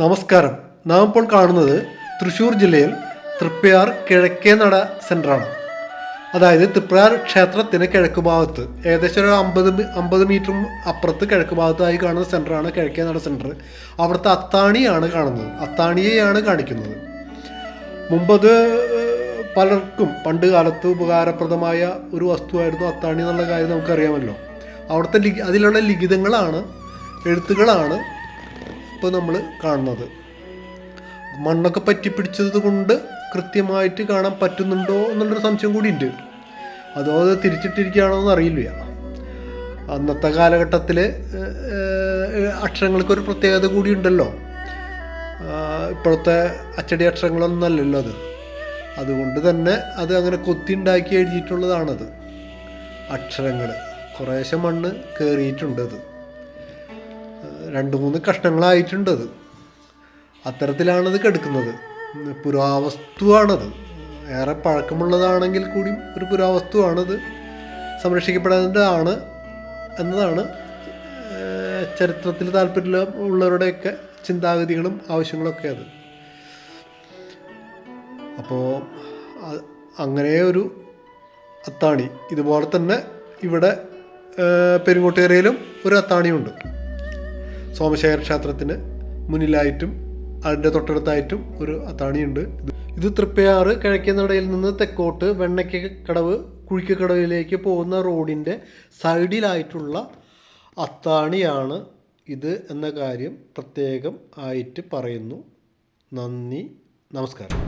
നമസ്കാരം. നാം ഇപ്പോൾ കാണുന്നത് തൃശ്ശൂർ ജില്ലയിൽ തൃപ്പയാർ കിഴക്കേ നട സെന്ററാണ് അതായത് തൃപ്പയാർ ക്ഷേത്രത്തിന് കിഴക്ക് ഭാഗത്ത്. ഏകദേശം ഒരു അമ്പത് അമ്പത് മീറ്ററും അപ്പുറത്ത് കിഴക്ക് ഭാഗത്തായി കാണുന്ന സെന്ററാണ് കിഴക്കേ നട സെന്റർ അവിടുത്തെ അത്താണിയാണ് കാണുന്നത്. അത്താണിയെയാണ് കാണിക്കുന്നത്. മുമ്പത് പലർക്കും പണ്ട് കാലത്ത് ഉപകാരപ്രദമായ ഒരു വസ്തുവായിരുന്നു അത്താണി എന്നുള്ള കാര്യം നമുക്കറിയാമല്ലോ. അവിടുത്തെ ലിഖി അതിലുള്ള ലിഖിതങ്ങളാണ് എഴുത്തുകളാണ് ഇപ്പോൾ നമ്മൾ കാണുന്നത്. മണ്ണൊക്കെ പറ്റിപ്പിടിച്ചത് കൊണ്ട് കൃത്യമായിട്ട് കാണാൻ പറ്റുന്നുണ്ടോ എന്നുള്ളൊരു സംശയം കൂടി ഉണ്ട് അതോ അത് തിരിച്ചിട്ടിരിക്കുകയാണോ എന്ന് അറിയില്ല. അന്നത്തെ കാലഘട്ടത്തിൽ അക്ഷരങ്ങൾക്കൊരു പ്രത്യേകത കൂടി ഉണ്ടല്ലോ ഇപ്പോഴത്തെ അച്ചടി അക്ഷരങ്ങളൊന്നും അല്ലല്ലോ അത്. അതുകൊണ്ട് തന്നെ അത് അങ്ങനെ കൊത്തി ഉണ്ടാക്കി എഴുതിയിട്ടുള്ളതാണത്. അക്ഷരങ്ങൾ കുറേശ്ശെ മണ്ണ് കയറിയിട്ടുണ്ട് അത്. രണ്ട് മൂന്ന് കഷ്ണങ്ങളായിട്ടുണ്ടത്. അത് അത്തരത്തിലാണത് കെടുക്കുന്നത്. പുരാവസ്തുവാണത്. ഏറെ പഴക്കമുള്ളതാണെങ്കിൽ കൂടിയും ഒരു പുരാവസ്തുവാണത് സംരക്ഷിക്കപ്പെടേണ്ടതാണ് എന്നതാണ് ചരിത്രത്തിൽ താല്പര്യം ഉള്ളവരുടെയൊക്കെ ചിന്താഗതികളും ആവശ്യങ്ങളൊക്കെ അത്. അപ്പോൾ അങ്ങനെ ഒരു അത്താണി. ഇതുപോലെ തന്നെ ഇവിടെ ഏഹ്, പെരുങ്ങോട്ടേറിയയിലും ഒരു അത്താണിയുണ്ട്. സോമശേഖര ക്ഷേത്രത്തിന് മുന്നിലായിട്ടും അതിന്റെ തൊട്ടടുത്തായിട്ടും ഒരു അത്താണിയുണ്ട്. ഇത് തൃപ്പയാറ് കിഴക്കേനടയിൽ നിന്ന് തെക്കോട്ട് വെണ്ണയ്ക്ക കടവ് കുഴിക്കക്കടവിലേക്ക് പോകുന്ന റോഡിന്റെ സൈഡിലായിട്ടുള്ള അത്താണിയാണ് ഇത് എന്ന കാര്യം പ്രത്യേകം ആയിട്ട് പറയുന്നു. നന്ദി നമസ്കാരം.